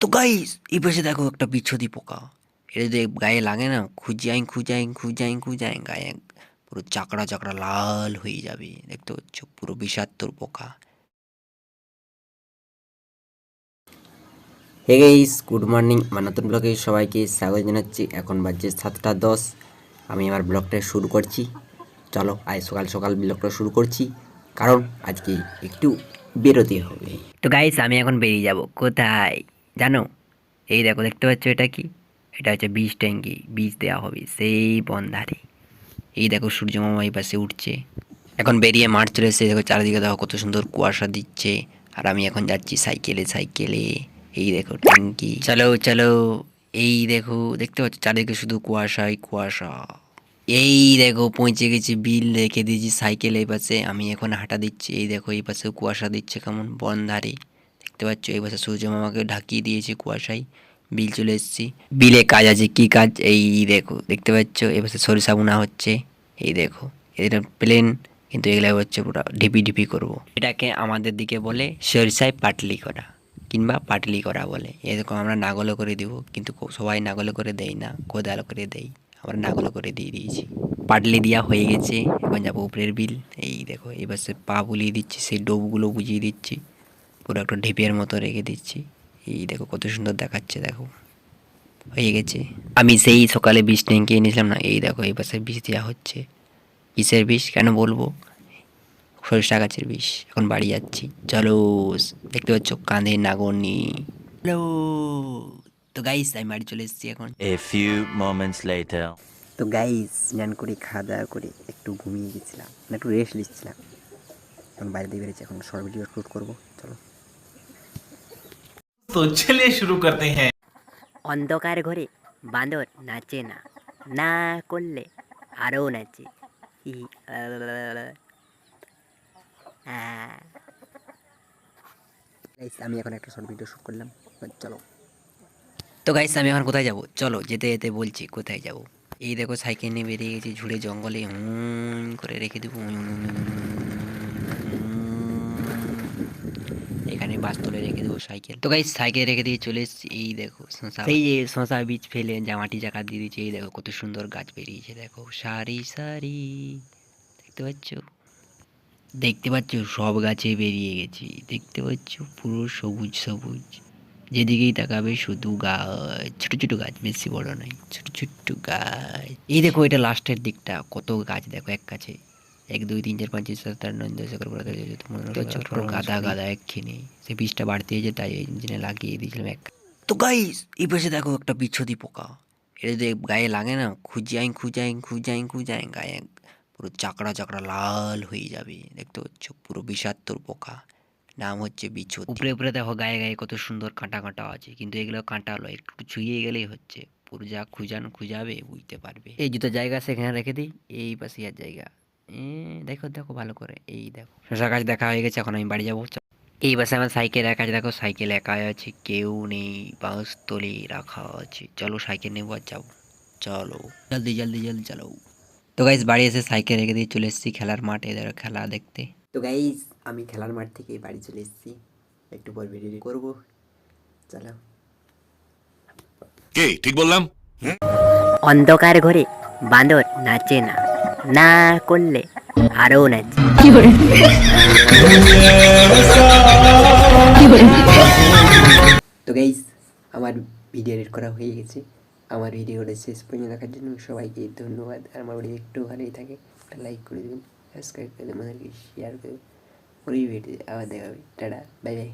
তো গাইস এই পাশে দেখো একটা বিচ্ছুতি পোকা। এটা যদি গায়ে লাগে না খুঁজাই খুঁজাই খুঁজাই খুঁজাই গায়ে পুরো চাকড়া চাকড়া লাল হয়ে যাবে। দেখতে পাচ্ছ, পুরো বিষাক্তর পোকা। হে গাইস গুড মর্নিং আমার নতুন ব্লগে সবাইকে স্বাগত জানাচ্ছি। এখন বাজছে সাতটা দশ। আমি আমার ব্লগটা শুরু করছি। চলো, আজ সকাল সকাল ব্লগটা শুরু করছি। কারণ আজকে একটু বেরোতে হবে। তো গাইস আমি এখন বেরিয়ে যাব। কোথায়? জানো? এই দেখো, দেখতে পাচ্ছ এটা কি? এটা হচ্ছে বীজ ট্যাঙ্কি, বীজ দেওয়া হবে সেই বন্ধারে। এই দেখো সূর্য মামা এই পাশে উঠছে। এখন বেরিয়ে মাঠ চলে এসেছে, দেখো চারিদিকে দেখো কত সুন্দর কুয়াশা দিচ্ছে। আর আমি এখন যাচ্ছি সাইকেলে সাইকেলে। এই দেখো ট্যাঙ্কি। চলো চলো। এই দেখো, দেখতে পাচ্ছ? চারিদিকে শুধু কুয়াশাই কুয়াশা। এই দেখো, পৌঁছে গেছি, বিল রেখে দিয়েছি সাইকেল এই পাশে। আমি এখন হাঁটা দিচ্ছি, এই দেখো এই পাশে কুয়াশা দিচ্ছে কেমন বন্ধারে। দেখতে পাচ্ছ, এই পাশে সূর্য মামাকে ঢাকিয়ে দিয়েছে কুয়াশায়। বিল চলে এসেছি। বিলে কাজ আছে, কি কাজ? এই দেখো, দেখতে পাচ্ছ পাশে সরিষা বোনা হচ্ছে। এই দেখো, এটা প্লেন কিন্তু এগুলো হচ্ছে পুরো ঢিপি ঢিপি করব। এটাকে আমাদের দিকে বলে সরিষায় পাটলি করা, কিংবা পাটলি করা বলে। এরকম আমরা নাগলো করে দিব, কিন্তু সবাই নাগলো করে দেয় না, কোদাল করে দেয়। আমরা নাগলো করে দিয়ে দিয়েছি। পাটলি দেওয়া হয়ে গেছে, এখন যাব উপরের বিল। এই দেখো এবার সে পা বুলিয়ে দিচ্ছি, সেই ডোবগুলো বুঝিয়ে দিচ্ছি। পুরো একটা ঢিপের মতো রেখে দিচ্ছি। এই দেখো কত সুন্দর দেখাচ্ছে দেখো। হয়ে গেছে। আমি সেই সকালে বিষ ট্যাঙ্কে এনেছিলাম না এই দেখো এই পাশে বিষ দেওয়া হচ্ছে। কিসের বিষ কেন বলব? সরিষা গাছের বিষ। এখন বাড়ি যাচ্ছি। চলো দেখতে পাচ্ছ কাঁধে হ্যালো তো গাইস আমি বাড়ি চলে এসেছি এখন। A few moments later. তো গাইস স্নান করে খাওয়া দাওয়া করে একটু ঘুমিয়ে গেছিলাম। একটু রেস্ট নিচ্ছিলাম। এখন বাইরে দিয়ে বেরিয়েছি এখন শর্ট ভিডিও শ্যুট করব। চলো। तो चलिए शुरू करते हैं অন্ধকার ঘরে বাঁদর নাচে না না করলে আরও নাচে হি, আহ, গাইস আমি এখন একটা শর্ট ভিডিও শ্যুট করলাম এবার চলো তো গাইস আমি এখন কোথায় যাব চলো যেতে যেতে বলছি কোথায় যাব এই দেখো সাইকেল নিয়ে বেরিয়ে গেছি ঝুড়ে জঙ্গলে হুম করে রেখে দেবো এখানে বাস তুলে রেখে দেবো সাইকেল। তো গাইস সাইকেল রেখে দিয়ে চলে এসেছি। এই দেখো শশা এই যে শশা বীজ ফেলে, জামাটি চাকা দিয়ে দিয়েছে। এই দেখো কত সুন্দর গাছ বেরিয়েছে। দেখো, সারি সারি। দেখতে পাচ্ছ? দেখতে পাচ্ছ? সব গাছে বেরিয়ে গেছি। দেখতে পাচ্ছ? পুরো সবুজ সবুজ। যেদিকেই তাকাবে শুধু গাছ। ছোট ছোট গাছ, বেশি বড় নয়, ছোট ছোট গাছ। এই দেখো, এটা লাস্টের দিকটা। কত গাছ দেখো, এক কাছে। এক দুই তিন চার পাঁচ ছয় সাত আট নয় দশ এগারো বারো তেরো চৌদ্দ পনেরো গাদা গাদা একখানে সে বীজটা বাড়তে হয়েছে তাই ইঞ্জিনে লাগিয়ে দিয়েছিলাম এক। তো গাইস এই পাশে দেখো একটা বিচ্ছুতি পোকা। এটা যদি গায়ে লাগে না খুঁজাই খুঁজাই খুঁজাই খুঁজাই গায়ে পুরো চাকড়া চাকড়া লাল হয়ে যাবে দেখতে পাচ্ছ? পুরো বিষাক্তর পোকা। নাম হচ্ছে বিচ্ছুতি। উপরে উপরে দেখো গায়ে গায়ে কত সুন্দর কাঁটা কাঁটা আছে কিন্তু এগুলো কাঁটা লয় একটু ছুঁয়ে গেলেই হচ্ছে। পুরো যা খুঁজান খুঁজাবে বুঝতে পারবে। এই জুতো জায়গা সেখানে রেখে দিই। এই পাশে আর জায়গা। দেখো দেখো ভালো করে। এই দেখো। শশা গাছ দেখা হয়ে গেছে এখন আমি বাড়ি যাব। এই পাশে আমার সাইকেল একা আছে দেখো সাইকেল একাই আছে কেউ নেই বাঁশ তলে রাখা আছে। চলো সাইকেল নেব আর যাব। চলো। জলদি জলদি জলদি চলো। তো গাইজ বাড়ি এসে সাইকেল রেখে দিয়ে চলে এসেছি খেলার মাঠে ধরো খেলা দেখতে। তো গাইস আমি খেলার মাঠ থেকে বাড়ি চলে এসেছি। একটু পর ভিডিও করব। চলো। কে? ঠিক বললাম। অন্ধকার ঘরে বাঁদর নাচে না। না করলে আরও নাচে। তো গাইস আমার ভিডিও এডিট করা হয়ে গেছে। আমার ভিডিওটা শেষ পর্যন্ত দেখার জন্য সবাইকে ধন্যবাদ। আর আমার ভিডিও একটু ভালোই থাকে একটা লাইক করে দেবেন সাবস্ক্রাইব করে দেবেন আমাদেরকে শেয়ার করে দেবেন। পরের ভিডিও আবার দেখা হবে। Tata bye bye